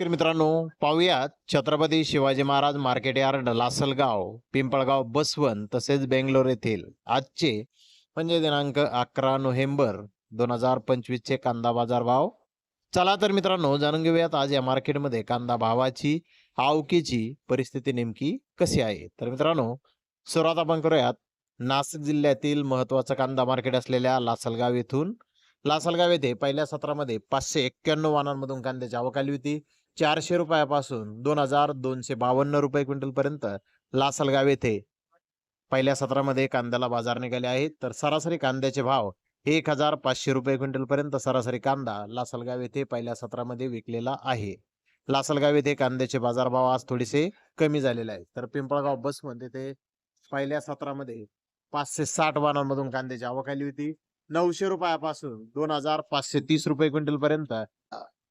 तर मित्रांनो पाहूयात छत्रपती शिवाजी महाराज मार्केट यार्ड लासलगाव पिंपळगाव बसवन तसेच बेंगलोर येथील. आजचे म्हणजे दिनांक अकरा नोव्हेंबर दोन हजार पंचवीस चे कांदा बाजार भाव. चला तर मित्रांनो जाणून घेऊयात आज या मार्केटमध्ये कांदा भावाची आवकीची परिस्थिती नेमकी कशी आहे. तर मित्रांनो सुरुवात आपण करूयात. नाशिक जिल्ह्यातील महत्वाचं कांदा मार्केट असलेल्या लासलगाव येथून लासलगाव येथे पहिल्या सत्रामध्ये पाचशे एक्क्याण्णव वाहनांमधून कांद्याची आवक आली होती. चारशे रुपयापासून दोन हजार दोनशे बावन्न रुपये क्विंटल पर्यंत लासलगाव येथे पहिल्या सत्रामध्ये कांद्याला बाजार निघाले आहेत. तर सरासरी कांद्याचे भाव एक हजार पाचशे रुपये क्विंटल पर्यंत सरासरी कांदा लासलगाव येथे पहिल्या सत्रामध्ये विकलेला आहे. लासलगाव येथे कांद्याचे बाजारभाव आज थोडेसे कमी झालेले आहेत. तर पिंपळगाव बसमध्ये ते पहिल्या सत्रामध्ये पाचशे साठ वाहनांमधून कांद्याची आवक आली होती. नऊशे रुपयापासून दोन हजार पाचशे तीस रुपये क्विंटल पर्यंत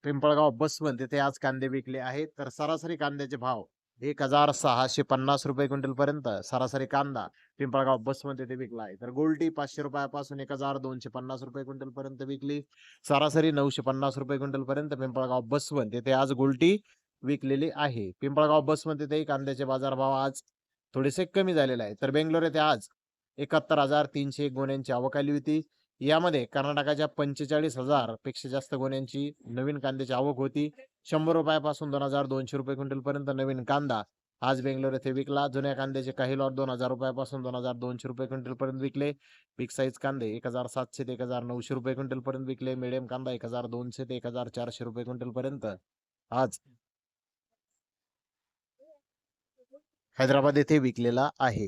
पिंपळगाव बसमध्ये ते आज कांदे विकले आहेत. तर सरासरी कांद्याचे भाव एक हजार सहाशे पन्नास रुपये क्विंटल पर्यंत सरासरी कांदा पिंपळगाव बसमध्ये ते विकला आहे. तर गोल्टी पाचशे रुपयापासून एक हजार दोनशे पन्नास रुपये क्विंटल पर्यंत विकली. सरासरी नऊशे पन्नास रुपये क्विंटल पर्यंत पिंपळगाव बसमध्ये ते आज गोल्टी विकलेली आहे. पिंपळगाव बसमध्ये ते कांद्याचे बाजारभाव आज थोडेसे कमी झालेले आहे तर बेंगलोर येथे आज एकाहत्तर हजार तीनशे गोण्यांची आवक आली होती. यामध्ये कर्नाटकाच्या पंचेचाळीस हजारपेक्षा जास्त गोण्यांची नवीन कांद्याची आवक होती. शंभर रुपयापासून दोन हजार दोनशे रुपये क्विंटल पर्यंत नवीन कांदा आज बेंगलोर येथे विकला. जुन्या कांद्याचे काही लॉट दोन हजार रुपयापासून दोन हजार दोनशे रुपये क्विंटल पर्यंत विकले. बिग साईज कांदे एक हजार सातशे ते एक हजार नऊशे रुपये क्विंटल पर्यंत विकले. मिडियम कांदा एक हजार दोनशे ते एक हजार चारशे रुपये क्विंटल पर्यंत आज हैदराबाद येथे विकलेला आहे.